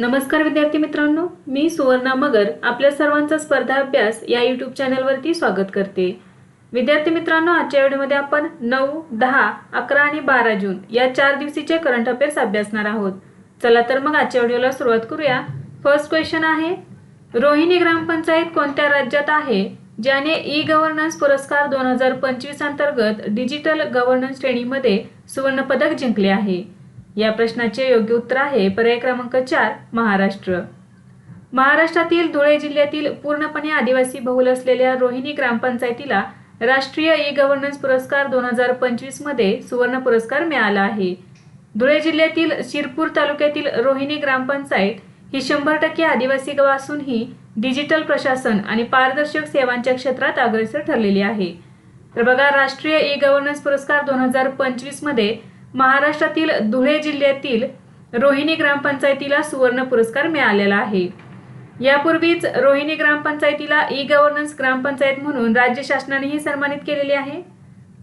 नमस्कार विद्यार्थी मित्रांनो मी सुवर्णा मगर आपल्या सर्वांचा स्पर्धा अभ्यास या यूट्यूब चॅनलवरती स्वागत करते. विद्यार्थी मित्रांनो आजच्या व्हिडिओमध्ये आपण नऊ दहा अकरा आणि बारा जून या चार दिवसीचे करंट अफेअर्स अभ्यासणार आहोत. चला तर मग आजच्या व्हिडिओला सुरुवात करूया. फर्स्ट क्वेश्चन आहे रोहिणी ग्रामपंचायत कोणत्या राज्यात आहे ज्याने ई गव्हर्नन्स पुरस्कार दोन हजार पंचवीस अंतर्गत डिजिटल गव्हर्नन्स श्रेणीमध्ये सुवर्णपदक जिंकले आहे? या प्रश्नाचे योग्य उत्तर आहे पर्याय क्रमांक चार महाराष्ट्र. महाराष्ट्रातील धुळे जिल्ह्यातील पूर्णपणे आदिवासी बहुल असलेल्या रोहिणी ग्रामपंचायतीला राष्ट्रीय ई गव्हर्नन्स पुरस्कार दोन हजार पंचवीसमध्ये सुवर्ण पुरस्कार मिळाला आहे. धुळे जिल्ह्यातील शिरपूर तालुक्यातील रोहिणी ग्रामपंचायत ही शंभर टक्के आदिवासी गाव असूनही डिजिटल प्रशासन आणि पारदर्शक सेवांच्या क्षेत्रात अग्रेसर ठरलेली आहे. तर बघा राष्ट्रीय ई गव्हर्नन्स पुरस्कार दोन हजार पंचवीसमध्ये महाराष्ट्रातील धुळे जिल्ह्यातील रोहिणी ग्रामपंचायतीला सुवर्ण पुरस्कार मिळालेला आहे. यापूर्वीच रोहिणी ग्रामपंचायतीला ई गव्हर्नन्स ग्रामपंचायत म्हणून राज्य शासनानेही सन्मानित केलेले आहे.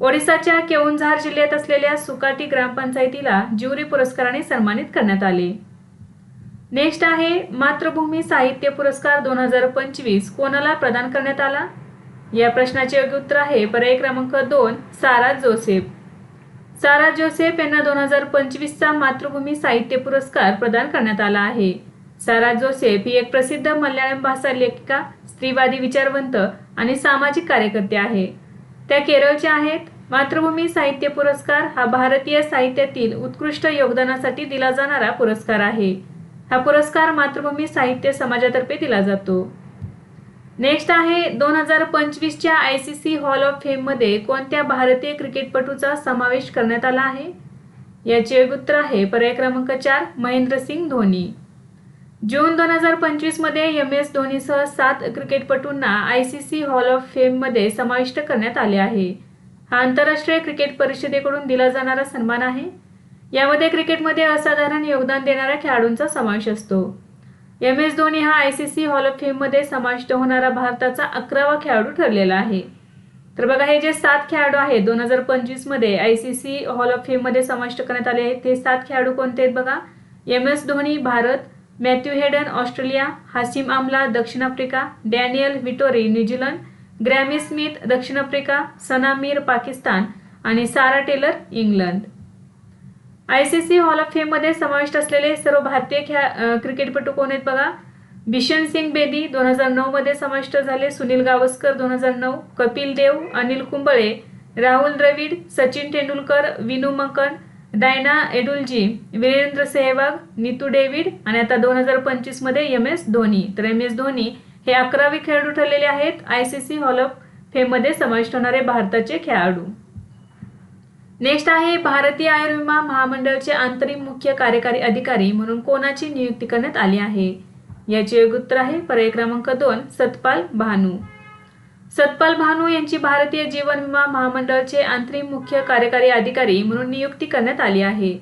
ओडिसाच्या केऊनझार जिल्ह्यात असलेल्या सुकाटी ग्रामपंचायतीला ज्युरी पुरस्काराने सन्मानित करण्यात आले. नेक्स्ट आहे मातृभूमी साहित्य पुरस्कार दोन हजार पंचवीस कोणाला प्रदान करण्यात आला? या प्रश्नाचे योग्य उत्तर आहे पर्याय क्रमांक दोन सारा जोसेफ. सारा जोसेफ यांना दोन हजार पंचवीसचा मातृभूमी साहित्य पुरस्कार प्रदान करण्यात आला आहे. सारा जोसेफ ही एक प्रसिद्ध मल्याळम भाषा लेखिका स्त्रीवादी विचारवंत आणि सामाजिक कार्यकर्ते आहे. त्या केरळच्या आहेत. मातृभूमी साहित्य पुरस्कार हा भारतीय साहित्यातील उत्कृष्ट योगदानासाठी दिला जाणारा पुरस्कार आहे. हा पुरस्कार मातृभूमी साहित्य समाजातर्फे दिला जातो. नेक्स्ट आहे दोन हजार पंचवीसच्या I C C hall of फेममध्ये कोणत्या भारतीय क्रिकेटपटूचा समावेश करण्यात आला आहे? याचे उत्तर आहे पर्याय क्रमांक चार महेंद्रसिंग धोनी. जून दोन हजार पंचवीसमध्ये एम एस धोनीसह सात क्रिकेटपटूंना I C C hall of फेममध्ये समाविष्ट करण्यात आले आहे. हा आंतरराष्ट्रीय क्रिकेट परिषदेकडून दिला जाणारा सन्मान आहे. यामध्ये क्रिकेटमध्ये असाधारण योगदान देणाऱ्या खेळाडूंचा समावेश असतो. एम एस धोनी हा I C C hall of फेममध्ये समाविष्ट होणारा भारताचा अकरावा खेळाडू ठरलेला आहे. तर बघा हे जे सात खेळाडू आहेत दोन हजार पंचवीसमध्ये I C C hall of फेममध्ये समाविष्ट करण्यात आले आहेत. ते सात खेळाडू कोणते आहेत बघा? M S Dhoni Bharat Matthew Hayden Australia Hashim Amla दक्षिण Africa Daniel Vettori New Zealand Graeme Smith दक्षिण आफ्रिका सना मीर पाकिस्तान आणि Sarah Taylor England. I C C hall of फेममध्ये समाविष्ट असलेले सर्व भारतीय खेळा क्रिकेटपटू कोण आहेत बघा? बिशन सिंग बेदी दोन हजार नऊमध्ये समाविष्ट झाले. सुनील गावस्कर दोन हजार नऊ कपिल देव अनिल कुंबळे राहुल द्रविड सचिन तेंडुलकर विनू मंकन डायना एडुलजी वीरेंद्र सेहवाग नीतू डेव्हिड आणि आता दोन हजार पंचवीसमध्ये एम एस धोनी. तर एम एस धोनी हे अकरावे खेळाडू ठरलेले आहेत. I C C hall of फेममध्ये समाविष्ट होणारे भारताचे खेळाडू. नेक्स्ट आहे भारतीय आयुर्विमा महामंडळचे अंतरिम मुख्य कार्यकारी अधिकारी म्हणून कोणाची नियुक्ती करण्यात आली आहे? याचे योग्य उत्तर आहे पर्याय क्रमांक दोन सतपाल भानू. सतपाल भानू यांची भारतीय जीवन विमा महामंडळाचे अंतरिम मुख्य कार्यकारी अधिकारी म्हणून नियुक्ती करण्यात आली आहे.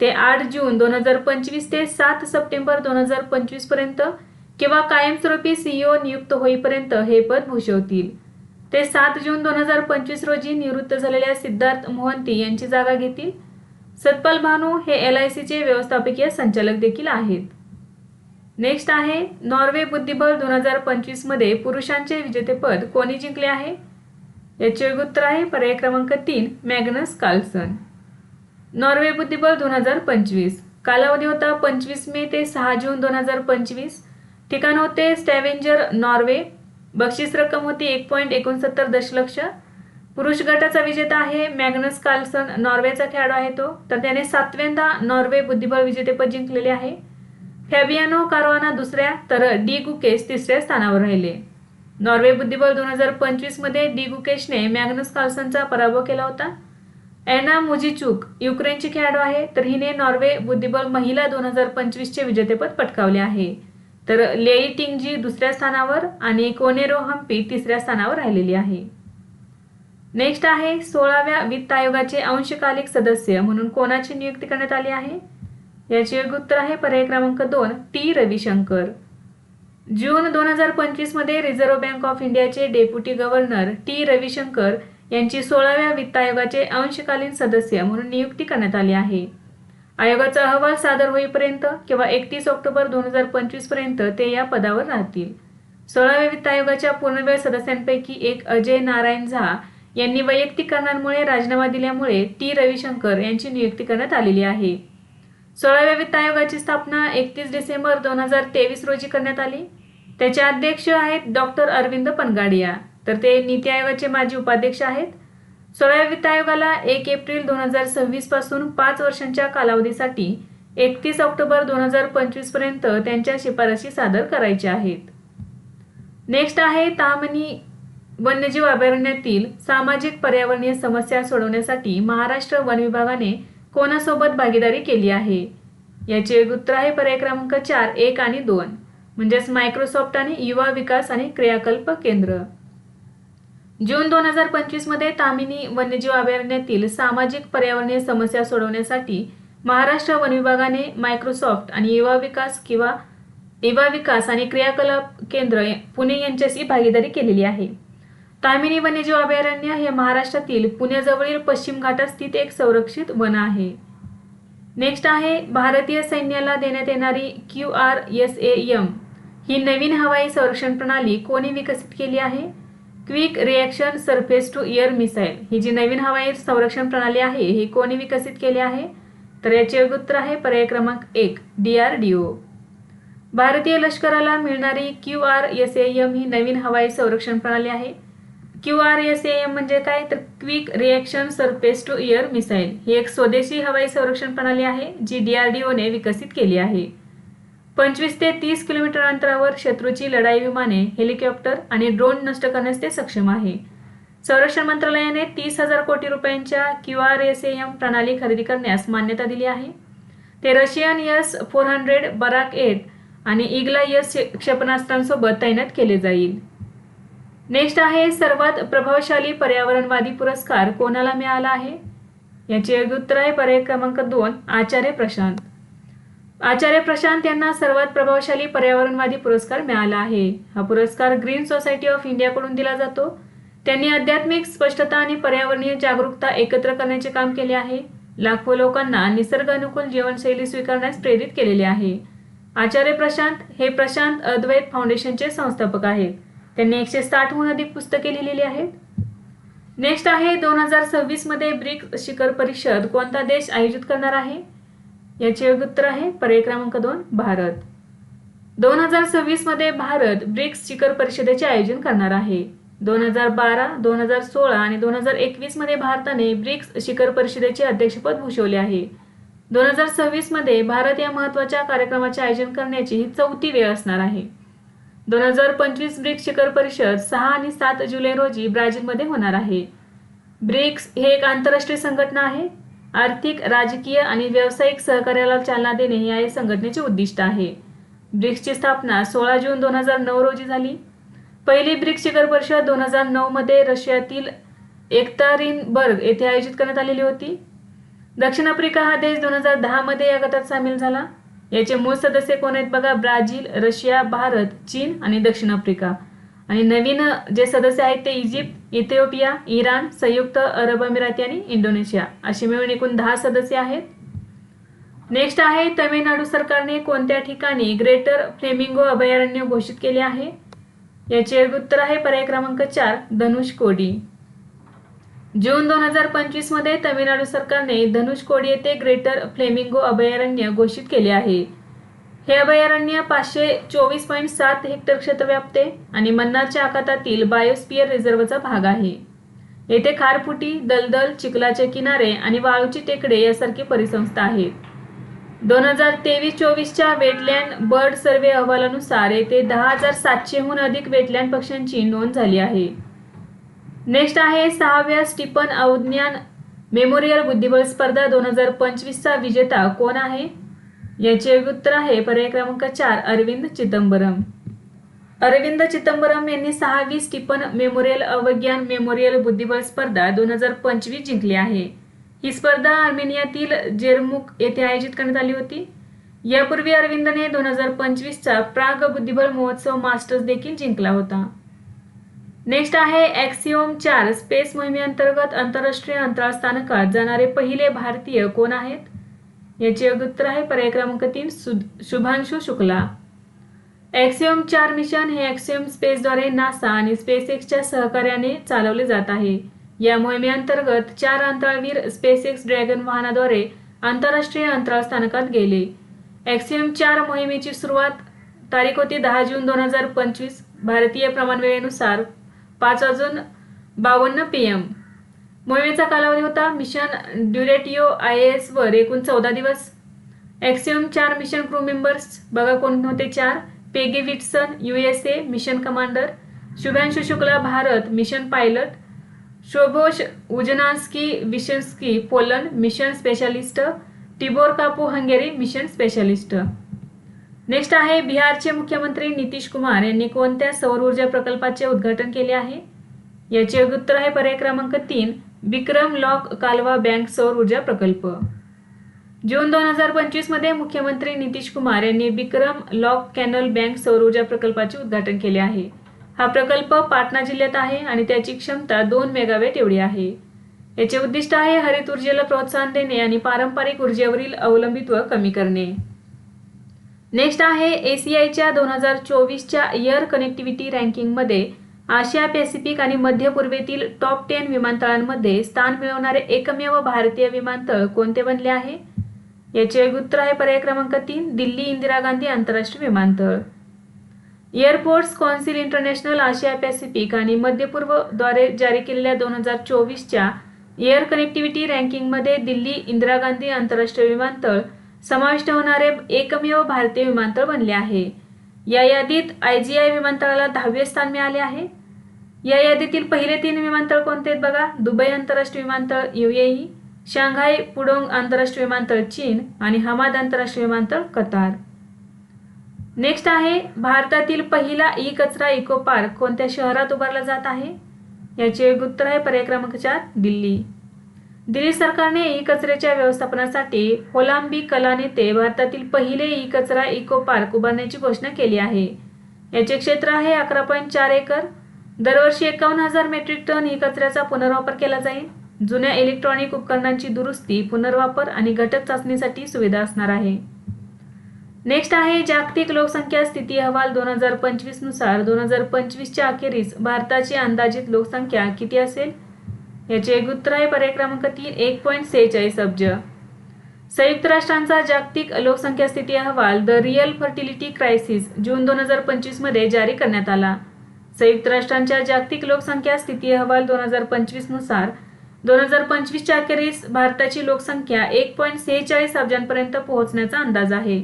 ते आठ जून दोन हजार पंचवीस ते सात सप्टेंबर दोन हजार पंचवीसपर्यंत किंवा कायमस्वरूपी सीईओ नियुक्त होईपर्यंत हे पद भूषवतील. ते सात जून दोन हजार पंचवीस रोजी निवृत्त झालेल्या सिद्धार्थ मोहंती यांची जागा घेतील. सतपाल भानू हे एल आय सीचे व्यवस्थापकीय संचालक देखील आहेत. नेक्स्ट आहे नॉर्वे बुद्धिबळ दोन हजार पंचवीसमध्ये पुरुषांचे विजेतेपद कोणी जिंकले आहे? याचे उत्तर आहे पर्याय क्रमांक तीन मॅग्नस कार्लसन. नॉर्वे बुद्धिबळ दोन हजार पंचवीस. कालावधी होता पंचवीस मे ते सहा जून दोन हजार पंचवीस. ठिकाण होते स्टॅव्हेंजर नॉर्वे. बक्षीस रक्कम होती एक पॉईंट एकोणसत्तर दशलक्ष. पुरुष गटाचा विजेता आहे मॅग्नस कार्लसन नॉर्वेचा खेळाडू आहे तो. तर त्याने सातव्यांदा नॉर्वे बुद्धिबळ विजेतेपद जिंकलेले आहे. फॅबियानो कारवाना दुसऱ्या तर डी गुकेश तिसऱ्या स्थानावर राहिले. नॉर्वे बुद्धिबळ दोन हजार पंचवीसमध्ये डी गुकेशने मॅग्नस कार्लसनचा पराभव केला होता. ॲना मुजीचूक युक्रेनची खेळाडू आहे तर हिने नॉर्वे बुद्धिबळ महिला दोन हजार पंचवीसचे विजेतेपद पटकावले आहे. तर लेई टिंगजी दुसऱ्या स्थानावर आणि कोनेरो हम्पी तिसऱ्या स्थानावर राहिलेली आहे. नेक्स्ट आहे सोळाव्या वित्त आयोगाचे अंशकालिक सदस्य म्हणून कोणाची नियुक्ती करण्यात आली आहे? याचे योग्य उत्तर आहे पर्याय क्रमांक दोन टी रविशंकर. जून दोन हजार पंचवीसमध्ये रिझर्व्ह बँक ऑफ इंडियाचे डेप्युटी गव्हर्नर टी रविशंकर यांची सोळाव्या वित्त आयोगाचे अंशकालीन सदस्य म्हणून नियुक्ती करण्यात आली आहे. आयोगाचा अहवाल सादर होईपर्यंत किंवा एकतीस ऑक्टोबर दोन हजार पंचवीसपर्यंत ते या पदावर राहतील. सोळाव्या वित्त आयोगाच्या पूर्णवेळ सदस्यांपैकी एक अजय नारायण झा यांनी वैयक्तिक कारणांमुळे राजीनामा दिल्यामुळे टी रविशंकर यांची नियुक्ती करण्यात आलेली आहे. सोळाव्या वित्त आयोगाची स्थापना एकतीस डिसेंबर दोन हजार तेवीस रोजी करण्यात आली. त्याचे अध्यक्ष आहेत डॉक्टर अरविंद पनगाडिया. तर ते नीती आयोगाचे माजी उपाध्यक्ष आहेत. सोळाव्या वित्त आयोगाला एक एप्रिल दोन हजार सव्वीसपासून पाच वर्षांच्या कालावधीसाठी एकतीस ऑक्टोबर दोन हजार पंचवीसपर्यंत त्यांच्या शिफारशी सादर करायच्या आहेत. नेक्स्ट आहे तामनी वन्यजीव अभयारण्यातील सामाजिक पर्यावरणीय समस्या सोडवण्यासाठी महाराष्ट्र वन विभागाने कोणासोबत भागीदारी केली आहे? याचे उत्तर आहे पर्याय क्रमांक चार एक आणि दोन म्हणजेच मायक्रोसॉफ्ट आणि युवा विकास आणि क्रियाकल्प केंद्र. जून दोन हजार पंचवीसमध्ये तामिनी वन्यजीव अभयारण्यातील सामाजिक पर्यावरणीय समस्या सोडवण्यासाठी महाराष्ट्र वन विभागाने मायक्रोसॉफ्ट आणि युवा विकास किंवा युवा विकास आणि क्रियाकलाप केंद्र पुणे यांच्याशी भागीदारी केलेली आहे. तामिनी वन्यजीव अभयारण्य हे महाराष्ट्रातील पुण्याजवळील पश्चिम घाटात स्थित एक संरक्षित वन आहे. नेक्स्ट आहे भारतीय सैन्याला देण्यात येणारी Q R S A M ही नवीन हवाई संरक्षण प्रणाली कोणी विकसित केली आहे? Quick reaction surface to air missile. ही जी नवीन हवाई संरक्षण प्रणाली आहे ही कोणी विकसित केली आहे? तर याचे उत्तर आहे पर्याय क्रमांक एक डी आर डी ओ. भारतीय लष्कराला मिळणारी Q R S A M ही नवीन हवाई संरक्षण प्रणाली आहे. Q R S A M म्हणजे काय? तर quick reaction surface to air missile. ही एक स्वदेशी हवाई संरक्षण प्रणाली आहे जी डी आर डी ओने विकसित केली आहे. पंचवीस ते तीस किलोमीटर अंतरावर शत्रूची लढाई विमाने हेलिकॉप्टर आणि ड्रोन नष्ट करण्यास ते सक्षम आहे. संरक्षण मंत्रालयाने तीस हजार कोटी रुपयांच्या Q R S A M प्रणाली खरेदी करण्यास मान्यता दिली आहे. ते Russian S four hundred Barak eight आणि इग्ला यस क्षेपणास्त्रांसोबत तैनात केले जाईल. नेक्स्ट आहे सर्वात प्रभावशाली पर्यावरणवादी पुरस्कार कोणाला मिळाला आहे? याचे उत्तर आहे पर्याय क्रमांक दोन आचार्य प्रशांत. आचार्य प्रशांत यांना सर्वात प्रभावशाली पर्यावरणवादी पुरस्कार मिळाला आहे. हा पुरस्कार ग्रीन सोसायटी ऑफ इंडियाकडून दिला जातो. त्यांनी आध्यात्मिक स्पष्टता आणि पर्यावरणीय जागरूकता एकत्र करण्याचे काम केले आहे. लाखो लोकांना निसर्ग अनुकूल जीवनशैली स्वीकारण्यास प्रेरित केलेले आहे. आचार्य प्रशांत हे प्रशांत अद्वैत फाउंडेशनचे संस्थापक आहेत. त्यांनी एकशे साठहून अधिक पुस्तके लिहिलेली आहेत. नेक्स्ट आहे दोन हजार सव्वीसमध्ये ब्रिक्स शिखर परिषद कोणता देश आयोजित करणार आहे? याचे उत्तर आहे पर्याय क्रमांक दोन भारत. दोन हजार सव्वीसमध्ये भारत ब्रिक्स शिखर परिषदेचे आयोजन करणार आहे. दोन हजार बारा दोन हजार सोळा आणि दोन हजार एकवीसमध्ये भारताने ब्रिक्स शिखर परिषदेचे अध्यक्षपद भूषवले आहे. दोन हजार सव्वीसमध्ये भारत या महत्त्वाच्या कार्यक्रमाचे आयोजन करण्याची ही चौथी वेळ असणार आहे. दोन हजार पंचवीस ब्रिक्स शिखर परिषद सहा आणि सात जुलै रोजी ब्राझीलमध्ये होणार आहे. ब्रिक्स हे एक आंतरराष्ट्रीय संघटना आहे. आर्थिक राजकीय आणि व्यावसायिक सहकार्याला चालना देणे हे या संघटनेचे उद्दिष्ट आहे. ब्रिक्सची स्थापना सोळा जून दोन हजार नऊ रोजी झाली. पहिली ब्रिक्स शिखर परिषद दोन हजार नऊमध्ये रशियातील एकतारिनबर्ग येथे आयोजित करण्यात आलेली होती. दक्षिण आफ्रिका हा देश दोन हजार दहामध्ये या गटात सामील झाला. याचे मूळ सदस्य कोण आहेत बघा? ब्राझील रशिया भारत चीन आणि दक्षिण आफ्रिका. आणि नवीन जे सदस्य आहेत ते इजिप्त इथिओपिया इराण संयुक्त अरब अमिराती आणि इंडोनेशिया असे मिळून एकूण दहा सदस्य आहेत. नेक्स्ट आहे तमिळनाडू सरकारने कोणत्या ठिकाणी ग्रेटर फ्लेमिंगो अभयारण्य घोषित केले आहे? याचे उत्तर आहे पर्याय क्रमांक चार धनुषकोडी जून दोन हजार पंचवीसमध्ये तमिळनाडू सरकारने धनुषकोडी येथे ग्रेटर फ्लेमिंगो अभयारण्य घोषित केले आहे. हे अभयारण्य पाचशे चोवीस पॉईंट सात हेक्टर क्षेत्र व्यापते आणि मन्नारच्या आखातातील बायोस्पियर रिझर्व्हचा भाग आहे. येथे खारफुटी दलदल चिखलाचे किनारे आणि वाळूची टेकडे यासारखी परिसंस्था आहेत. दोन हजार तेवीस चोवीसच्या वेटलँड बर्ड सर्वे अहवालानुसार येथे दहा हजार सातशेहून अधिक वेटलँड पक्ष्यांची नोंद झाली आहे. नेक्स्ट आहे सहाव्या स्टीपन अवज्ञान मेमोरियल बुद्धिबळ स्पर्धा दोन हजार पंचवीसचा विजेता कोण आहे? याचे उत्तर आहे पर्याय क्रमांक चार अरविंद चिदंबरम. अरविंद चिदंबरम यांनी सहावी स्टीपन मेमोरियल अवज्ञान मेमोरियल बुद्धिबळ स्पर्धा दोन हजार पंचवीस जिंकली आहे. ही स्पर्धा आर्मेनियातील जेरमुक येथे आयोजित करण्यात आली होती. यापूर्वी अरविंदने दोन हजार पंचवीसचा प्राग बुद्धिबळ महोत्सव मास्टर्स देखील जिंकला होता. नेक्स्ट आहे ॲक्सिओम चार स्पेस मोहिमेअंतर्गत आंतरराष्ट्रीय अंतराळ स्थानकात जाणारे पहिले भारतीय कोण आहेत? याचे योग्य उत्तर आहे पर्याय क्रमांक तीन शुभांशु शुक्ला. ॲक्सिओम चार मिशन हे ॲक्सिओम स्पेसद्वारे नासा आणि स्पेस एक्सच्या सहकार्याने चालवले जात आहे. या मोहिमेअंतर्गत चार अंतराळवीर स्पेस एक्स ड्रॅगन वाहनाद्वारे आंतरराष्ट्रीय अंतराळ स्थानकात गेले. ॲक्सिओम चार मोहिमेची सुरुवात तारीख होती दहा जून दोन हजार पंचवीस भारतीय प्रमाणवेळेनुसार पाच वाजून बावन्न पी एम मोहिमेचा कालावधी होता. मिशन ड्युरेटिओ आय एस वर एकूण चौदा दिवस. ॲक्सिओम चार मिशन क्रू मेंबर्स बघा कोण होते चार. Peggy Whitson U S A mission commander Shubhanshu Shukla Bharat mission pilot शोभोश Uznanski Wisniewski Poland mission specialist Tibor Kapu Hungary mission specialist next आहे बिहारचे मुख्यमंत्री नितीश कुमार यांनी कोणत्या सौर ऊर्जा प्रकल्पाचे उद्घाटन केले आहे? याचे योग्य उत्तर आहे पर्याय क्रमांक तीन विक्रम लॉक कालवा बँक सौर ऊर्जा प्रकल्प. जून दोन हजार पंचवीसमध्ये मुख्यमंत्री नितीश कुमार यांनी विक्रम लॉक कॅनल बँक सौर ऊर्जा प्रकल्पाचे उद्घाटन केले आहे. हा प्रकल्प पाटणा जिल्ह्यात आहे आणि त्याची क्षमता दोन मेगावेट एवढी आहे. याचे उद्दिष्ट आहे हरित ऊर्जेला प्रोत्साहन देणे आणि पारंपरिक ऊर्जेवरील अवलंबित्व कमी करणे. नेक्स्ट आहे एसीआयच्या दोन हजार चोवीसच्या एअर कनेक्टिव्हिटी रँकिंगमध्ये आशिया पॅसिफिक आणि मध्य पूर्वेतील टॉप टेन विमानतळांमध्ये स्थान मिळवणारे एकमेव भारतीय विमानतळ कोणते बनले आहे? याचे उत्तर आहे पर्याय क्रमांक तीन दिल्ली इंदिरा गांधी आंतरराष्ट्रीय विमानतळ. एअरपोर्ट्स कौन्सिल इंटरनॅशनल आशिया पॅसिफिक आणि मध्य पूर्वद्वारे जारी केलेल्या दोन हजार चोवीसच्या एअर कनेक्टिव्हिटी रँकिंगमध्ये दिल्ली इंदिरा गांधी आंतरराष्ट्रीय विमानतळ समाविष्ट होणारे एकमेव भारतीय विमानतळ बनले आहे. या यादीत आय जी आय विमानतळाला दहावे स्थान मिळाले आहे. या यादीतील पहिले तीन विमानतळ कोणते आहेत बघा? दुबई आंतरराष्ट्रीय विमानतळ युएई शांघाय पुडोंग आंतरराष्ट्रीय विमानतळ चीन आणि हमाद आंतरराष्ट्रीय विमानतळ कतार. नेक्स्ट आहे भारतातील पहिला ई कचरा इको पार्क कोणत्या शहरात उभारला जात आहे? याचे योग्य उत्तर आहे पर्याय क्रमांक चार दिल्ली. दिल्ली सरकारने ई कचऱ्याच्या व्यवस्थापनासाठी होलांबी कला नेते भारतातील पहिले ई कचरा इको पार्क उभारण्याची घोषणा केली आहे. याचे क्षेत्र आहे अकरा पॉईंट चार एकर. दरवर्षी एकावन्न हजार मेट्रिक टन ई कचऱ्याचा पुनर्वापर केला जाईल. जुन्या इलेक्ट्रॉनिक उपकरणांची दुरुस्ती पुनर्वापर आणि घटक चाचणीसाठी सुविधा असणार आहे. नेक्स्ट आहे जागतिक लोकसंख्या स्थिती अहवाल दोन हजार पंचवीसनुसार. दोन हजार पंचवीसच्या अखेरीस भारताची अंदाजित लोकसंख्या किती असेल? याचे एक उत्तर आहे पर्याय क्रमांक तीन एक पॉईंट सेहेचाळीस अब्ज. संयुक्त राष्ट्रांचा जागतिक लोकसंख्या स्थिती अहवाल द रिअल फर्टिलिटी क्रायसिस जून दोन हजार पंचवीसमध्ये जारी करण्यात आला. संयुक्त राष्ट्रांच्या जागतिक लोकसंख्या स्थिती अहवाल दोन हजार पंचवीसनुसार दोन हजार पंचवीसच्या अखेरीस भारताची लोकसंख्या एक पॉईंट सेहेचाळीस अब्जांपर्यंत पोहोचण्याचा अंदाज आहे.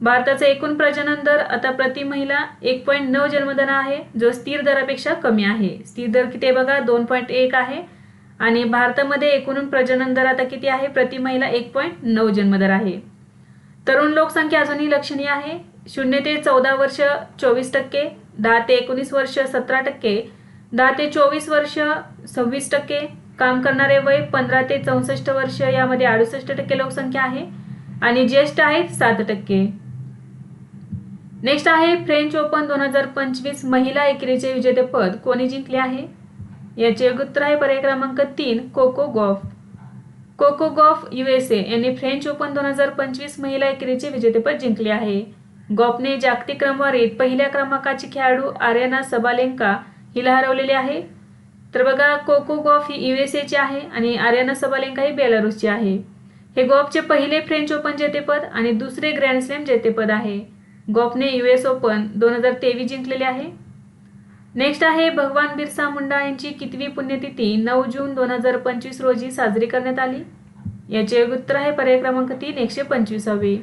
भारताचा एकूण प्रजनन दर आता प्रति महिला एक पॉईंट नऊ जन्मदर आहे जो स्थिर दरापेक्षा कमी आहे. स्थिर दर किती बघा? दोन पॉईंट एक आहे. आणि भारतामध्ये एकूण प्रजनन दर आता किती आहे? प्रति महिला एक पॉईंट नऊ जन्मदर आहे. तरुण लोकसंख्या अजूनही लक्षणीय आहे. शून्य ते चौदा वर्ष चोवीस टक्के. दहा ते एकोणीस वर्ष सतरा टक्के. दहा ते चोवीस वर्ष सव्वीस टक्के. काम करणारे वय पंधरा ते चौसष्ट वर्ष यामध्ये अडुसष्ट टक्के लोकसंख्या आहे. आणि ज्येष्ठ आहेत सात टक्के. नेक्स्ट आहे फ्रेंच ओपन दोन हजार पंचवीस महिला एकेरीचे विजेतेपद कोणी जिंकले आहे? याचे उत्तर आहे पर्याय क्रमांक तीन Coco Gauff. Coco Gauff USA यांनी फ्रेंच ओपन दोन हजार पंचवीस महिला एकेरीचे विजेतेपद जिंकले आहे. गॉपने जागतिक क्रमवारीत पहिल्या क्रमांकाची खेळाडू आर्याना सबालेंका हिला हरवलेली आहे. तर बघा कोको गॉफ ही युएसएची आहे आणि आर्याना सबालेंका ही बेलारूसची आहे. हे गॉफचे पहिले फ्रेंच ओपन जेतेपद आणि दुसरे ग्रँड स्लॅम जेतेपद आहे. गॉफने युएस ओपन दोन हजार तेवीस जिंकलेले आहे. नेक्स्ट आहे भगवान बिरसा मुंडा यांची कितवी पुण्यतिथी नऊ जून दोन हजार पंचवीस रोजी साजरी करण्यात आली. याचे उत्तर आहे पर्याय क्रमांक तीन एकशे पंचवीसावी.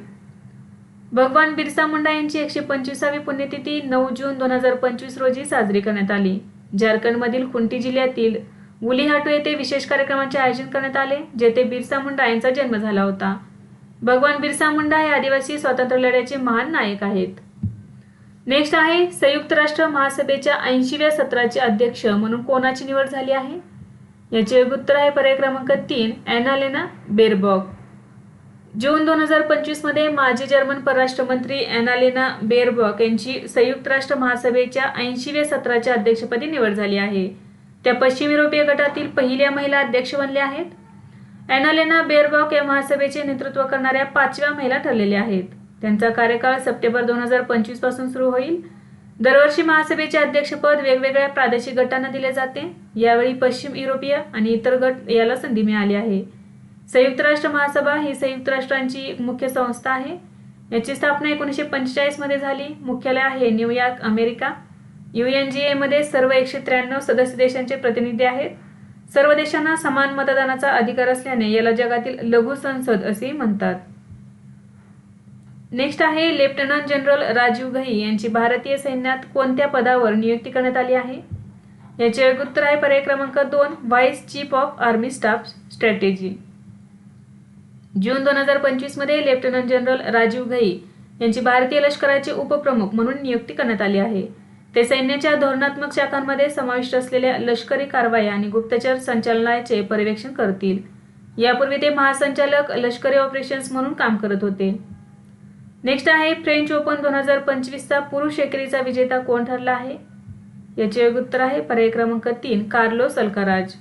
भगवान बिरसा मुंडा यांची एकशे पंचवीसावी पुण्यतिथी नऊ जून दोन हजार पंचवीस रोजी साजरी करण्यात आली. झारखंडमधील खुंटी जिल्ह्यातील उलीहाटू येथे विशेष कार्यक्रमाचे आयोजन करण्यात आले जेथे बिरसा मुंडा यांचा जन्म झाला होता. भगवान बिरसा मुंडा हे आदिवासी स्वातंत्र्य लढ्याचे महान नायक आहेत. नेक्स्ट आहे संयुक्त राष्ट्र महासभेच्या ऐंशीव्या सत्राचे अध्यक्ष म्हणून कोणाची निवड झाली आहे? याचे उत्तर आहे पर्याय क्रमांक तीन ॲनालेना बेरबॉक. जून दोन हजार पंचवीसमध्ये माजी जर्मन परराष्ट्र मंत्री अॅनालेना बेरबॉक यांची संयुक्त राष्ट्र महासभेच्या ऐंशीव्या सत्राच्या अध्यक्षपदी निवड झाली आहे. त्या पश्चिम युरोपीय गटातील पहिल्या महिला अध्यक्ष बनल्या आहेत. ॲनालेना बेरबॉक या महासभेचे नेतृत्व करणाऱ्या पाचव्या महिला ठरलेल्या आहेत. त्यांचा कार्यकाळ सप्टेंबर दोन हजार पंचवीसपासून सुरू होईल. दरवर्षी महासभेचे अध्यक्षपद वेगवेगळ्या प्रादेशिक गटांना दिले जाते. यावेळी पश्चिम युरोपीय आणि इतर गट याला संधी मिळाली आहे. संयुक्त राष्ट्र महासभा ही संयुक्त राष्ट्रांची मुख्य संस्था आहे. याची स्थापना एकोणीसशे पंचेचाळीसमध्ये झाली. मुख्यालय आहे New York America. U N G एमध्ये सर्व एकशे त्र्याण्णव सदस्य देशांचे प्रतिनिधी आहेत. सर्व देशांना समान मतदानाचा अधिकार असल्याने याला जगातील लघु संसद असे म्हणतात. नेक्स्ट आहे लेफ्टनंट जनरल राजीव घई यांची भारतीय सैन्यात कोणत्या पदावर नियुक्ती करण्यात आली आहे? याचे उत्तर आहे पर्याय क्रमांक दोन vice chief of army staff strategy जून दोन हजार पंचवीसमध्ये लेफ्टनंट जनरल राजीव घई यांची भारतीय लष्कराचे उपप्रमुख म्हणून नियुक्ती करण्यात आली आहे. ते सैन्याच्या धोरणात्मक शाखांमध्ये समाविष्ट असलेल्या लष्करी कारवाया आणि गुप्तचर संचालनाचे पर्यवेक्षण करतील. यापूर्वी ते महासंचालक लष्करी ऑपरेशन्स म्हणून काम करत होते. नेक्स्ट आहे फ्रेंच ओपन दोन हजार पंचवीसचा पुरुष एकेरीचा विजेता कोण ठरला आहे? याचे योग्य उत्तर आहे पर्याय क्रमांक तीन कार्लोस अल्काराज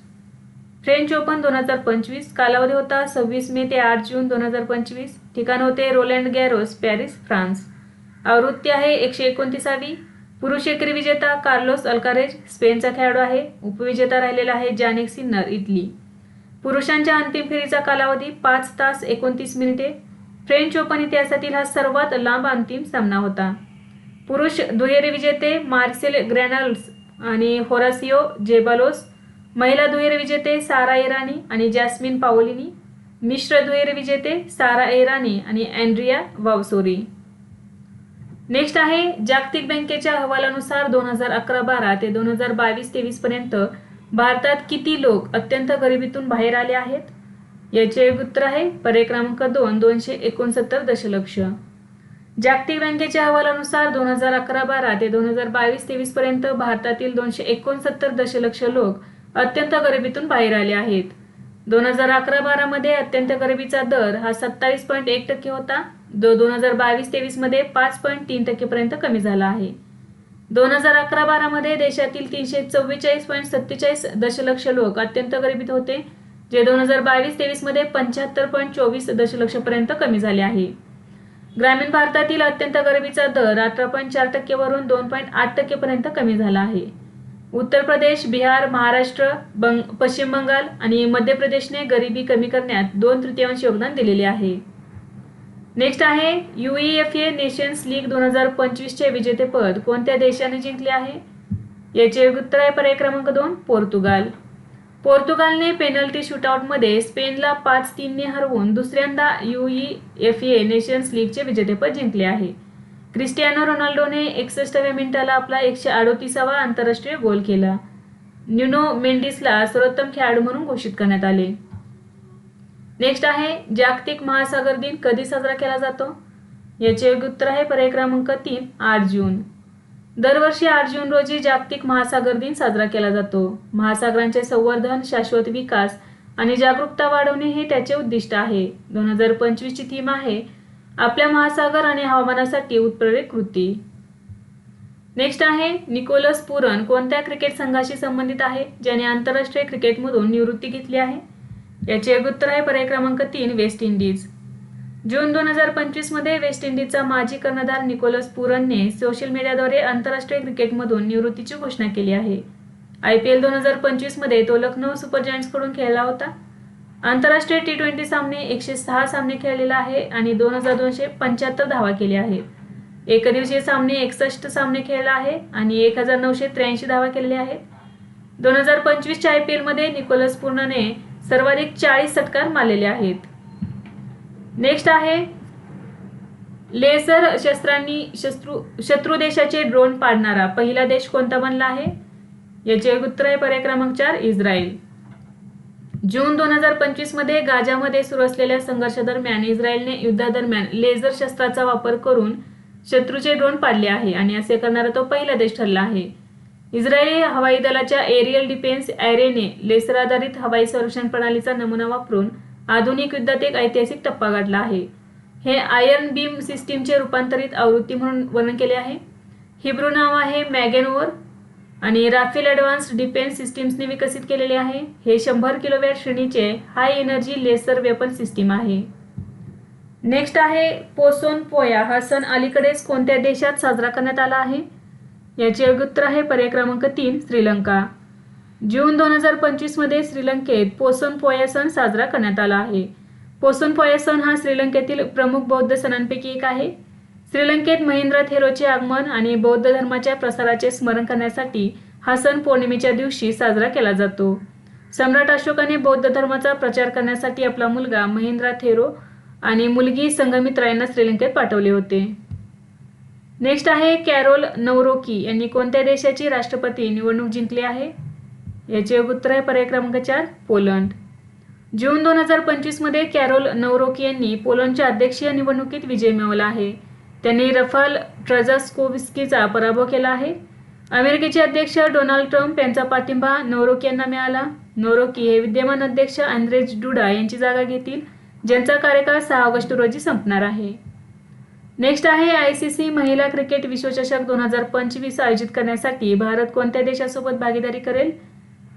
फ्रेंच ओपन दोन हजार पंचवीस कालावधी होता सव्वीस मे ते आठ जून दोन हजार पंचवीस. ठिकाण होते रोलँड गॅरोस पॅरिस फ्रान्स. आवृत्ती आहे एकशे एकोणतीसावी. पुरुष एकेरी विजेता कार्लोस अल्कारेज स्पेनचा खेळाडू आहे. उपविजेता राहिलेला आहे जानेक सिन्नर इटली. पुरुषांच्या अंतिम फेरीचा कालावधी पाच तास एकोणतीस मिनिटे. फ्रेंच ओपन इतिहासातील हा सर्वात लांब अंतिम सामना होता. पुरुष दुहेरी विजेते मार्सेल ग्रॅनल्स आणि होरासिओ जेबालोस महिला दुहेरी विजेते सारा इराणी आणि जॅस्मिन पाओलिनी मिश्र दुहेरी विजेते सारा इराणी आणि अँड्रिया वावसोरी. नेक्स्ट आहे जागतिक बँकेच्या अहवालानुसार दोन हजार अकरा बारा ते दोन हजार बावीस तेवीस पर्यंत भारतात किती लोक अत्यंत गरिबीतून बाहेर आले आहेत? याचे उत्तर आहे पर्याय क्रमांक दोन दोनशे एकोणसत्तर दशलक्ष. जागतिक बँकेच्या अहवालानुसार दोन हजार अकरा बारा ते दोन हजार बावीस तेवीस पर्यंत भारतातील दोनशे एकोणसत्तर दशलक्ष लोक अत्यंत गरिबीतून बाहेर आले आहेत. दोन हजार अकरा बारामध्ये अत्यंत गरिबीचा दर हा सत्तावीस पॉईंट एक टक्के होता. जो दोन हजार बावीस तेवीसमध्ये पाच पॉईंट तीन टक्केपर्यंत कमी झाला आहे. दोन हजार अकरा बारामध्ये देशातील तीनशे चव्वेचाळीस पॉईंट सत्तेचाळीस दशलक्ष लोक अत्यंत गरिबीत होते जे दोन हजार बावीस तेवीसमध्ये पंच्याहत्तर पॉईंट चोवीस दशलक्षपर्यंत कमी झाले आहे. ग्रामीण भारतातील अत्यंत गरिबीचा दर अठरा पॉईंट चार टक्केवरून दोन पॉईंट आठ टक्केपर्यंत कमी झाला आहे. उत्तर प्रदेश बिहार महाराष्ट्र बंग पश्चिम बंगाल आणि मध्य प्रदेशने गरिबी कमी करण्यात दोन तृतीयांश योगदान दिलेले आहे. नेक्स्ट आहे U F A nations league दोन हजार पंचवीसचे विजेतेपद कोणत्या देशाने जिंकले आहे? याचे उत्तर आहे पर्याय क्रमांक दोन पोर्तुगाल. पोर्तुगालने पेनल्टी शूटआउटमध्ये स्पेनला पाच तीनने हरवून दुसऱ्यांदा यू एफ ए नेशन्स लीगचे विजेतेपद जिंकले आहे. क्रिस्टियानो रोनाल्डोने एकसष्टव्या मिनिटाला आपला एकशे अडोतीसावा आंतरराष्ट्रीय गोल केला. न्युनो मेंडिसला सर्वोत्तम खेळाडू म्हणून घोषित करण्यात आले. नेक्स्ट आहे जागतिक महासागर दिन कधी साजरा केला जातो? याचे योग्य उत्तर आहे पर्याय क्रमांक तीन आठ जून. दरवर्षी आठ जून रोजी जागतिक महासागर दिन साजरा केला जातो. महासागरांचे संवर्धन शाश्वत विकास आणि जागरूकता वाढवणे हे त्याचे उद्दिष्ट आहे. दोन हजार पंचवीसची थीम आहे आपल्या महासागर आणि हवामानासाठी उत्प्रेरक कृती. नेक्स्ट आहे निकोलस पुरन कोणत्या क्रिकेट संघाशी संबंधित आहे ज्याने आंतरराष्ट्रीय क्रिकेटमधून निवृत्ती घेतली आहे? याचे एक उत्तर आहे पर्याय क्रमांक तीन वेस्ट इंडिज. जून दोन हजार पंचवीसमध्ये वेस्ट इंडिजचा माजी कर्णधार निकोलस पुरनने सोशल मीडियाद्वारे आंतरराष्ट्रीय क्रिकेटमधून निवृत्तीची घोषणा केली आहे. आय पी एल दोन हजार पंचवीसमध्ये तो लखनौ सुपर जायंट्सकडून खेळला होता. आंतरराष्ट्रीय टी ट्वेंटी सामने एकशे सहा सामने खेळलेला आहे आणि दोन हजार दोनशे पंच्याहत्तर धावा केल्या आहेत एकदिवसीय सामने एकसष्ट सामने खेळला आहे आणि एक हजार नऊशे त्र्याऐंशी धावा केलेल्या आहेत. दोन हजार पंचवीसच्या आय पी एलमध्ये निकोलस पूर्णने सर्वाधिक चाळीस षटकार मारलेले आहेत. नेक्स्ट आहे लेसर शस्त्रांनी शत्रू शत्रू देशाचे ड्रोन पाडणारा पहिला देश कोणता बनला आहे? याचे उत्तर आहे पर्याय क्रमांक चार इस्रायल. जून दोन हजार पंचवीसमध्ये गाजामध्ये सुरू असलेल्या संघर्षादरम्यान इस्रायलने युद्धादरम्यान लेझर शस्त्राचा वापर करून शत्रूचे ड्रोन पाडले आहे आणि असे करणारा तो पहिला देश ठरला आहे. इस्रायली हवाई दलाच्या एरियल डिफेन्स ॲरेने लेसर आधारित हवाई संरक्षण प्रणालीचा नमुना वापरून आधुनिक युद्धात एक ऐतिहासिक टप्पा गाठला आहे. हे आयर्न बीम सिस्टीमचे रूपांतरित आवृत्ती म्हणून वर्णन केले आहे. हिब्रू नाव आहे मॅगेनोवर. आणि राफेल ॲडव्हान्स डिफेन्स सिस्टीम्सने विकसित केलेले आहे. हे शंभर किलोवॅट श्रेणीचे high energy laser weapon system आहे. नेक्स्ट आहे पोसोन पोया. हा सण अलीकडेच कोणत्या देशात साजरा करण्यात आला आहे? याचे उत्तर आहे पर्याय क्रमांक तीन श्रीलंका. जून दोन हजार पंचवीसमध्ये श्रीलंकेत पोसोन पोया सण साजरा करण्यात आला आहे. पोसोन पोया सण हा श्रीलंकेतील प्रमुख बौद्ध सणांपैकी एक आहे. श्रीलंकेत महिंद्र थेरोचे आगमन आणि बौद्ध धर्माच्या प्रसाराचे स्मरण करण्यासाठी हा सण पौर्णिमेच्या दिवशी साजरा केला जातो. सम्राट अशोकाने बौद्ध धर्माचा प्रचार करण्यासाठी आपला मुलगा महिंद्रा थेरो आणि मुलगी संगमित्रा यांना श्रीलंकेत पाठवले होते. नेक्स्ट आहे कॅरोल नवरोकी. यांनी कोणत्या देशाची राष्ट्रपती निवडणूक जिंकली आहे? याचे उत्तर आहे पर्याय क्रमांक चार पोलंड. जून दोन हजार पंचवीसमध्ये कॅरोल नवरोकी यांनी पोलंडच्या अध्यक्षीय निवडणुकीत विजय मिळवला आहे. त्यांनी रफाल ट्रझास्कोविस्कीचा पराभव केला आहे. अमेरिकेचे अध्यक्ष डोनाल्ड ट्रम्प यांचा पाठिंबा नवरोकी यांना मिळाला. नोरोकी हे विद्यमान अध्यक्ष अँड्रेज डुडा यांची जागा घेतील ज्यांचा कार्यकाळ सहा ऑगस्ट रोजी संपणार आहे. नेक्स्ट आहे आय सी सी महिला क्रिकेट विश्वचषक दोन हजार पंचवीस आयोजित करण्यासाठी भारत कोणत्या देशासोबत भागीदारी करेल?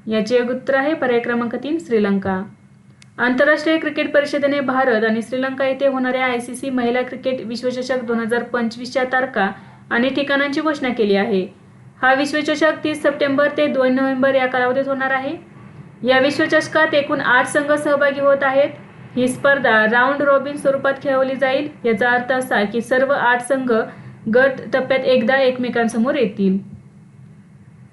याचे उत्तर आहे. पर्याय क्रमांक तीन श्रीलंका. आंतरराष्ट्रीय क्रिकेट परिषदेने भारत आणि श्रीलंका येथे होणाऱ्या आय सी सी महिला क्रिकेट विश्वचषक दोन हजार पंचवीसच्या तारखा आणि ठिकाणांची घोषणा केली आहे. हा विश्वचषक तीस सप्टेंबर ते दोन नोव्हेंबर या कालावधीत होणार आहे. या विश्वचषकात एकूण आठ संघ सहभागी होत आहेत. ही स्पर्धा राऊंड रॉबिन स्वरूपात खेळवली जाईल याचा अर्थ असा की सर्व आठ संघ गट टप्प्यात एकदा एकमेकांसमोर येतील.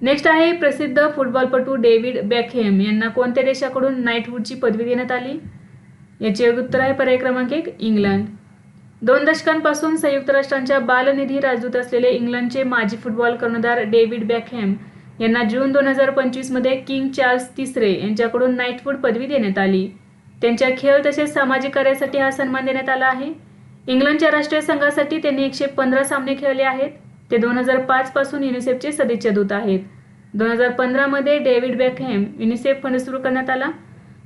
नेक्स्ट आहे प्रसिद्ध फुटबॉलपटू डेव्हिड बॅकहेम यांना कोणत्या देशाकडून नाईटवूडची पदवी देण्यात आली? याचे उत्तर आहे पर्याय क्रमांक एक इंग्लंड. दोन दशकांपासून संयुक्त राष्ट्रांच्या बालनिधी राजदूत असलेले इंग्लंडचे माजी फुटबॉल कर्णधार डेव्हिड बॅकहॅम यांना जून दोन हजार पंचवीसमध्ये किंग चार्ल्स तिसरे यांच्याकडून नाईटवूड पदवी देण्यात आली. त्यांच्या खेळ तसेच सामाजिक कार्यासाठी हा सन्मान देण्यात आला आहे. इंग्लंडच्या राष्ट्रीय संघासाठी त्यांनी एकशे पंधरा सामने खेळले आहेत. ते दोन हजार पाच पासून युनिसेफचे सदिच्छा दूत आहेत. दोन हजार पंधरामध्ये डेव्हिड बॅकहॅम युनिसेफ फंड सुरू करण्यात आला.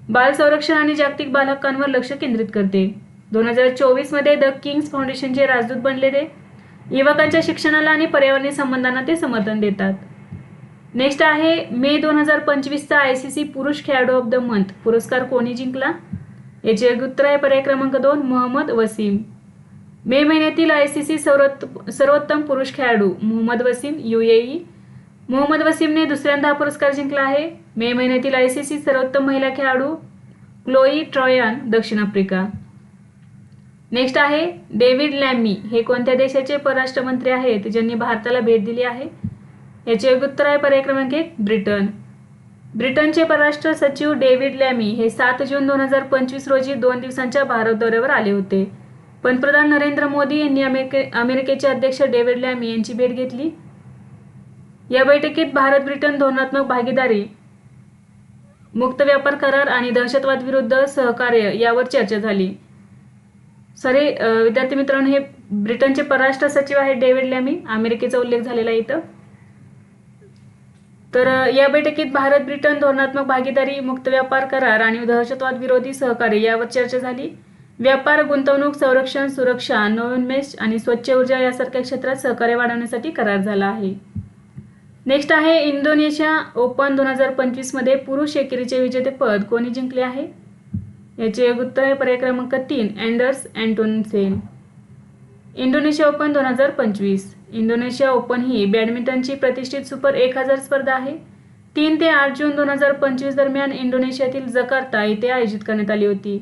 बाल संरक्षण आणि जागतिक बाल हक्कांवर लक्ष केंद्रित करते. दोन हजार चोवीसमध्ये द किंग्स फाउंडेशनचे राजदूत बनले ते. युवकांच्या शिक्षणाला आणि पर्यावरणीय संबंधांना ते समर्थन देतात. नेक्स्ट आहे मे दोन हजार पंचवीसचा आय सी सी पुरुष खेळाडू ऑफ द मंथ पुरस्कार कोणी जिंकला? याचे उत्तर आहे पर्याय क्रमांक दोन मोहम्मद वसीम. मे महिन्यातील आय सी सी सर्वोत्तम पुरुष खेळाडू मोहम्मद वसीम युएई मोहम्मद वसीमने दुसऱ्यांदा हा पुरस्कार जिंकला आहे. मे महिन्यातील आय सी सी सर्वोत्तम महिला खेळाडू क्लोई ट्रॉयन दक्षिण आफ्रिका. नेक्स्ट आहे डेव्हिड लॅमी हे कोणत्या देशाचे परराष्ट्र मंत्री आहेत ज्यांनी भारताला भेट दिली आहे? याचे योग्य उत्तर आहे पर्याय क्रमांक एक ब्रिटन. ब्रिटनचे परराष्ट्र सचिव डेव्हिड लॅमी हे सात जून दोन हजार पंचवीस रोजी दोन दिवसांच्या भारत दौऱ्यावर आले होते. पंतप्रधान नरेंद्र मोदी यांनी अमेरिके अमेरिकेचे अध्यक्ष डेव्हिड लॅमी यांची भेट घेतली. या बैठकीत भारत ब्रिटन धोरणात्मक भागीदारी मुक्त व्यापार करार आणि दहशतवाद विरुद्ध सहकार्य यावर चर्चा झाली. सॉरी विद्यार्थी मित्रांनो हे ब्रिटनचे परराष्ट्र सचिव आहेत डेव्हिड लॅमी. अमेरिकेचा उल्लेख झालेला इथं. तर या बैठकीत भारत ब्रिटन धोरणात्मक भागीदारी मुक्त व्यापार करार आणि दहशतवाद विरोधी सहकार्य यावर चर्चा झाली. व्यापार गुंतवणूक संरक्षण सुरक्षा नवोन्मेष आणि स्वच्छ ऊर्जा यासारख्या क्षेत्रात सहकार्य वाढवण्यासाठी करार झाला आहे. नेक्स्ट आहे इंडोनेशिया ओपन दोन हजार पंचवीसमध्ये पुरुष एकेरीचे विजेतेपद कोणी जिंकले आहे? याचे उत्तर आहे पर्याय क्रमांक तीन अँडर्स अँटोनसेन. इंडोनेशिया ओपन दोन हजार पंचवीस. इंडोनेशिया ओपन ही बॅडमिंटनची प्रतिष्ठित सुपर एक हजार स्पर्धा आहे. तीन ते आठ जून दोन हजार पंचवीस दरम्यान इंडोनेशियातील जकार्ता येथे आयोजित करण्यात आली होती.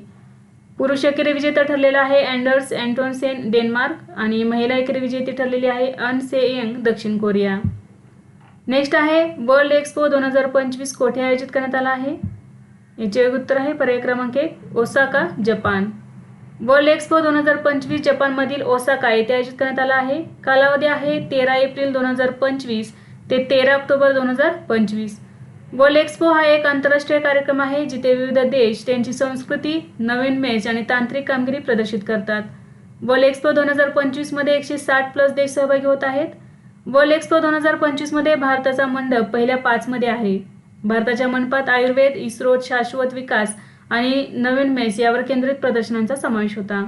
पुरुष एकेरी विजेता ठरलेला आहे अँडर्स अँटोनसेन डेन्मार्क आणि महिला एकेरी विजेती ठरलेली आहे अन से यंग दक्षिण कोरिया. नेक्स्ट आहे वर्ल्ड एक्सपो दोन हजार पंचवीस कोठे आयोजित करण्यात आला आहे? याचे उत्तर आहे पर्याय क्रमांक एक ओसाका जपान. वर्ल्ड एक्सपो दोन हजार पंचवीस जपानमधील ओसाका येथे आयोजित करण्यात आला आहे. कालावधी आहे तेरा एप्रिल दोन हजार पंचवीस ते तेरा ऑक्टोबर दोन हजार पंचवीस. वर्ल्ड एक्सपो हा एक आंतरराष्ट्रीय कार्यक्रम आहे जिथे विविध देश त्यांची संस्कृती नवीन मेच आणि तांत्रिक कामगिरी प्रदर्शित करतात. वर्ल्ड एक्सपो दोन हजार पंचवीसमध्ये एकशे साठ प्लस देश सहभागी होत आहेत. वर्ल्ड एक्सपो दोन हजार पंचवीसमध्ये भारताचा मंडप पहिल्या पाचमध्ये आहे. भारताच्या मंडपात आयुर्वेद इस्रो शाश्वत विकास आणि नवीन मेस यावर केंद्रित प्रदर्शनांचा समावेश होता.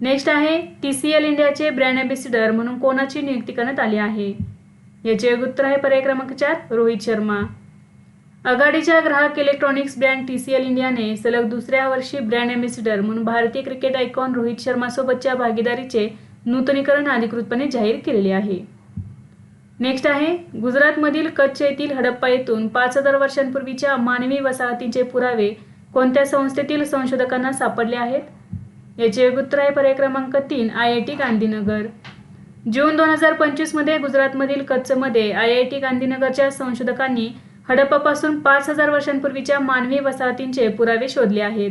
नेक्स्ट आहे टी सी एल इंडियाचे ब्रँड अँबेसिडर म्हणून कोणाची नियुक्ती करण्यात आली आहे? याचे उत्तर आहे पर्याय क्रमांक चार रोहित शर्मा. आघाडीच्या ग्राहक electronics brand T C L इंडियाने सलग दुसऱ्या वर्षी ब्रँड अँबॅसिडर म्हणून भारतीय क्रिकेट आयकॉन रोहित शर्मासोबतच्या भागीदारीचे नूतनीकरण अधिकृतपणे जाहीर केलेले आहे. नेक्स्ट आहे गुजरातमधील कच्छ येथील हडप्पा येथून पाच हजार वर्षांपूर्वीच्या मानवी वसाहतींचे पुरावे कोणत्या संस्थेतील संशोधकांना सापडले आहेत? याचे उत्तर आहे पर्याय क्रमांक तीन आय आय टी गांधीनगर. जून दोन हजार पंचवीसमध्ये गुजरातमधील कच्छमध्ये आय आय टी गांधीनगरच्या संशोधकांनी हडप्पापासून पाच हजार वर्षांपूर्वीच्या मानवी वसाहतींचे पुरावे शोधले आहेत.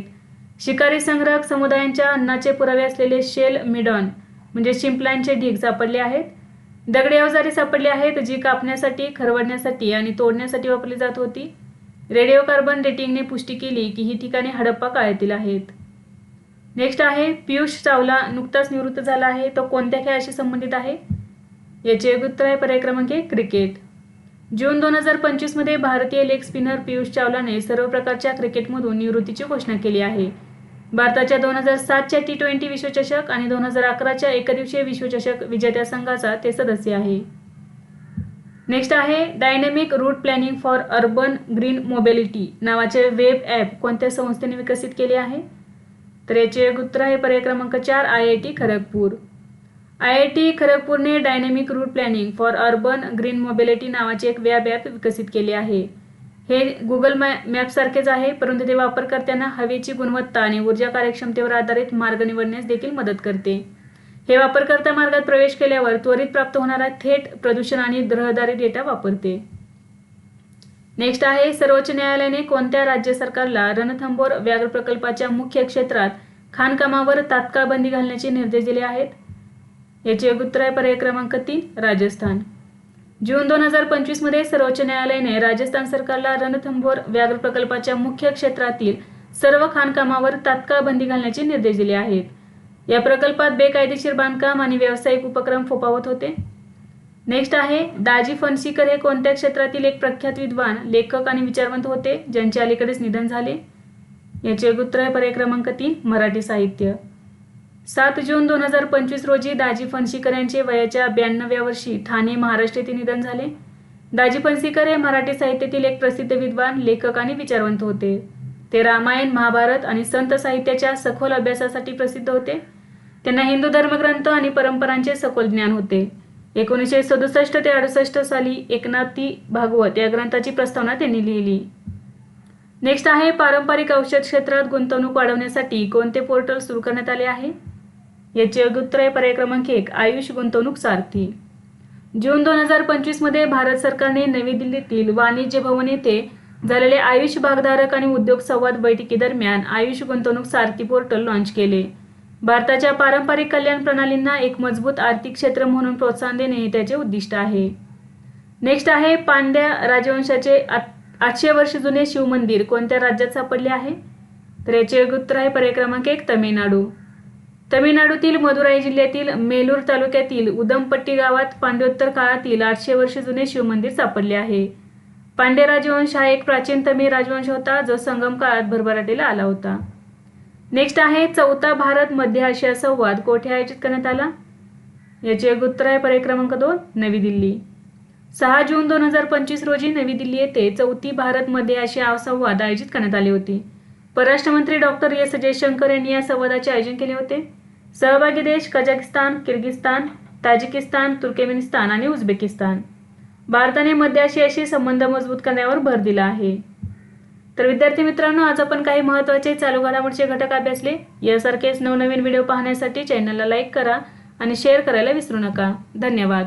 शिकारी संग्रहक समुदायांच्या अन्नाचे पुरावे असलेले शेल मिडॉन म्हणजे शिंपलांचे ढीग सापडले आहेत. दगडी अवजारे सापडली आहेत जी कापण्यासाठी खरवडण्यासाठी आणि तोडण्यासाठी वापरली जात होती. रेडिओ कार्बन डेटिंगने पुष्टी केली की ही ठिकाणे हडप्पा काळातील आहेत. नेक्स्ट आहे पियुष चावला नुकताच निवृत्त झाला आहे. तो कोणत्या खेळाशी संबंधित आहे? याचे उत्तर आहे पर्याय क्रमांक क्रिकेट. जून दोन हजार पंचवीसमध्ये भारतीय लेग स्पिनर पियुष चावलाने सर्व प्रकारच्या क्रिकेटमधून निवृत्तीची घोषणा केली आहे. भारताच्या दोन हजार सातच्या टी ट्वेंटी विश्वचषक आणि दोन हजार अकराच्या एकदिवसीय विश्वचषक विजेत्या संघाचा ते सदस्य आहे. नेक्स्ट आहे dynamic route planning for urban green mobility नावाचे वेब ॲप कोणत्या संस्थेने विकसित केले आहे? तर याचे उत्तर आहे पर्याय क्रमांक चार I I T Kharagpur. I I T खरगपूरने dynamic route planning for urban green mobility नावाचे एक वेब ॲप विकसित केले आहे. हे गुगल मॅ मॅपसारखेच आहे परंतु ते वापरकर्त्यांना हवेची गुणवत्ता आणि ऊर्जा कार्यक्षमतेवर आधारित मार्ग निवडण्यास देखील मदत करते. हे वापरकर्ता मार्गात प्रवेश केल्यावर त्वरित प्राप्त होणारा थेट प्रदूषण आणि रहदारी डेटा वापरते. नेक्स्ट आहे सर्वोच्च न्यायालयाने कोणत्या राज्य सरकारला रणथंबोर व्याघ्र प्रकल्पाच्या मुख्य क्षेत्रात खाणकामावर तात्काळ बंदी घालण्याचे निर्देश दिले आहेत? याचे उत्तर आहे पर्याय क्रमांक तीन राजस्थान. जून दोन हजार पंचवीसमध्ये सर्वोच्च न्यायालयाने राजस्थान सरकारला रणथंभोर व्याघ्र प्रकल्पाच्या मुख्य क्षेत्रातील सर्व खाणकामावर तात्काळ बंदी घालण्याचे निर्देश दिले आहेत. या प्रकल्पात बेकायदेशीर बांधकाम आणि व्यावसायिक उपक्रम फोपावत होते. नेक्स्ट आहे दाजी फणशीकर हे कोणत्या क्षेत्रातील एक प्रख्यात विद्वान लेखक आणि विचारवंत होते ज्यांचे अलीकडेच निधन झाले? याचे उत्तर आहे पर्याय क्रमांक तीन मराठी साहित्य. सात जून दोन हजार पंचवीस रोजी दाजी फणशीकर यांचे वयाच्या ब्याण्णव्या वर्षी ठाणे महाराष्ट्र येथे निधन झाले. दाजी फणसीकर हे मराठी साहित्यातील एक प्रसिद्ध विद्वान लेखक आणि विचारवंत होते. ते रामायण महाभारत आणि संत साहित्याच्या सखोल अभ्यासासाठी प्रसिद्ध होते. त्यांना हिंदू धर्मग्रंथ आणि परंपरांचे सखोल ज्ञान होते. एकोणीसशे सदुसष्ट ते अडुसष्ट साली एकनाथी भागवत या ग्रंथाची प्रस्तावना त्यांनी लिहिली. नेक्स्ट आहे पारंपरिक औषध क्षेत्रात गुंतवणूक वाढवण्यासाठी कोणते पोर्टल सुरू करण्यात आले आहे? याचे योग्य पर्याय क्रमांक एक आयुष गुंतवणूक सारथी. जून दोन हजार पंचवीसमध्ये भारत सरकारने नवी दिल्लीतील वाणिज्य भवन येथे झालेले आयुष भागधारक आणि उद्योग संवाद बैठकीदरम्यान आयुष गुंतवणूक सारथी पोर्टल लॉन्च केले. भारताच्या पारंपरिक कल्याण प्रणालींना एक मजबूत आर्थिक क्षेत्र म्हणून प्रोत्साहन देणे हे त्याचे उद्दिष्ट आहे. नेक्स्ट आहे पांड्या राजवंशाचे आठशे वर्ष जुने शिवमंदिर कोणत्या राज्यात सापडले आहे? तर याचे उत्तर आहे पर्याय क्रमांक एक तमिळनाडू. तमिळनाडूतील मदुराई जिल्ह्यातील मेलूर तालुक्यातील उदमपट्टी गावात पांड्योत्तर काळातील आठशे वर्ष जुने शिवमंदिर सापडले आहे. पांडे राजवंश हा एक प्राचीन तमिळ राजवंश होता जो संगम काळात भरभराटीला आला होता. नेक्स्ट आहे चौथा भारत मध्य आशिया संवाद. कोठे आयोजित करण्यात आला? याचे एक उत्तर आहे पर्याय क्रमांक दोन नवी दिल्ली. सहा जून दोन हजार पंचवीस रोजी नवी दिल्ली येथे चौथी भारत मध्य आशिया संवाद आयोजित करण्यात आले होते. परराष्ट्रमंत्री डॉक्टर एस. जयशंकर यांनी या संवादाचे आयोजन केले होते. सहभागी देश कझाकिस्तान किर्गिस्तान ताजिकिस्तान तुर्कमेनिस्तान आणि उझबेकिस्तान. भारताने मध्य आशियाशी संबंध मजबूत करण्यावर भर दिला आहे. तर विद्यार्थी मित्रांनो आज आपण काही महत्त्वाचे चालू घडामोडीचे घटक अभ्यासले. यासारखेच नवनवीन व्हिडिओ पाहण्यासाठी चॅनलला लाईक करा आणि शेअर करायला विसरू नका. धन्यवाद.